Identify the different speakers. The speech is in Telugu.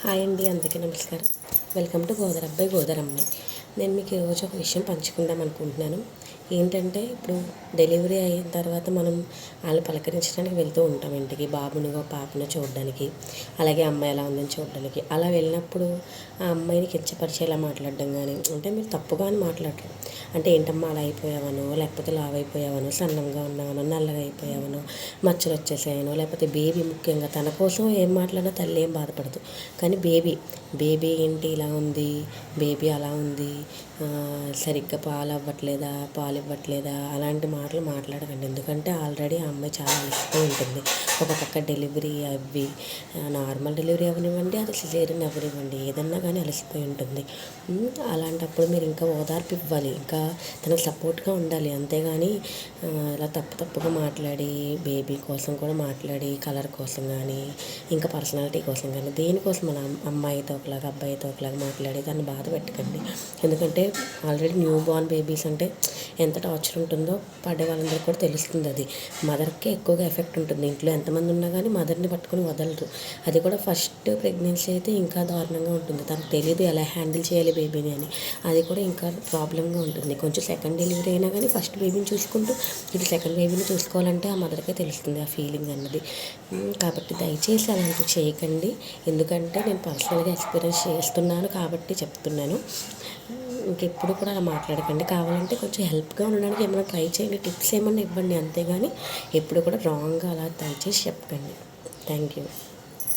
Speaker 1: హాయ్ అండి అందరికీ నమస్కారం. వెల్కమ్ టు గోదరబ్బాయి గోదరమ్మాయి నేను మీకు ఈరోజు ఒక విషయం పంచుకుందాం అనుకుంటున్నాను. ఏంటంటే ఇప్పుడు డెలివరీ అయిన తర్వాత మనం వాళ్ళు పలకరించడానికి వెళ్తూ ఉంటాం ఇంటికి బాబునిగో పాపను చూడడానికి అలాగే అమ్మాయి ఎలా ఉందని చూడడానికి. అలా వెళ్ళినప్పుడు ఆ అమ్మాయిని కించపరిచేలా మాట్లాడడం కానీ అంటే మీరు తప్పుగా అని మాట్లాడరు. అంటే ఏంటమ్మా అలా అయిపోయావనో లేకపోతే లావ్ సన్నంగా ఉన్నావనో నల్లగా అయిపోయావనో మచ్చలు వచ్చేసాయనో లేకపోతే బేబీ ముఖ్యంగా తన కోసం ఏం మాట్లాడినా తల్లి ఏం బాధపడదు. కానీ బేబీ బేబీ ఏంటి ఇలా ఉంది బేబీ అలా ఉంది సరిగ్గా పాలు అవ్వట్లేదా పాలు ఇవ్వట్లేదా అలాంటి మాటలు మాట్లాడకండి. ఎందుకంటే ఆల్రెడీ ఆ అమ్మాయి చాలా అలసిపోయి ఉంటుంది. ఒక పక్క డెలివరీ అవి నార్మల్ డెలివరీ అవ్వనివ్వండి అది సిజేరియన్ అవ్వనివ్వండి ఏదన్నా కానీ అలసిపోయి ఉంటుంది. అలాంటప్పుడు మీరు ఇంకా ఓదార్పు ఇవ్వాలి. ఇంకా తనకు సపోర్ట్గా ఉండాలి. అంతేగాని ఇలా తప్పు తప్పుగా మాట్లాడి బేబీ కోసం కూడా మాట్లాడి కలర్ కోసం కానీ ఇంకా పర్సనాలిటీ కోసం కానీ దేనికోసం మన అమ్మాయితో ఒకలాగా అబ్బాయితో ఒకలాగా మాట్లాడి దాన్ని బాధ పెట్టకండి. ఎందుకంటే ఆల్రెడీ న్యూ బోర్న్ బేబీస్ అంటే ఎంత టార్చర్ ఉంటుందో పడే వాళ్ళందరికీ కూడా తెలుస్తుంది అది. మదర్కే ఎక్కువగా ఎఫెక్ట్ ఉంటుంది. ఇంట్లో ఎంతమంది ఉన్నా కానీ మదర్ని పట్టుకొని వదలరు. అది కూడా ఫస్ట్ ప్రెగ్నెన్సీ అయితే ఇంకా దారుణంగా ఉంటుంది. తనకు తెలియదు ఎలా హ్యాండిల్ చేయాలి బేబీని అని. అది కూడా ఇంకా ప్రాబ్లంగా ఉంటుంది. కొంచెం సెకండ్ డెలివరీ అయినా కానీ ఫస్ట్ బేబీని చూసుకుంటూ ఇటు సెకండ్ బేబీని చూసుకోవాలంటే ఆ మదర్కే తెలుస్తుంది ఆ ఫీలింగ్ అన్నది. కాబట్టి దయచేసి అలాంటివి చేయకండి. ఎందుకంటే నేను పర్సనల్గా ఎక్స్పీరియన్స్ చేస్తున్నాను కాబట్టి చెప్తున్నాను. ఇంకెప్పుడు కూడా అలా మాట్లాడకండి. కావాలంటే కొంచెం హెల్ప్గా ఉండడానికి ఏమైనా ట్రై చేయండి. టిప్స్ ఏమన్నా ఇవ్వండి అంతేగాని ఎప్పుడు కూడా రాంగ్గా అలా దయచేసి చెప్పకండి. Thank you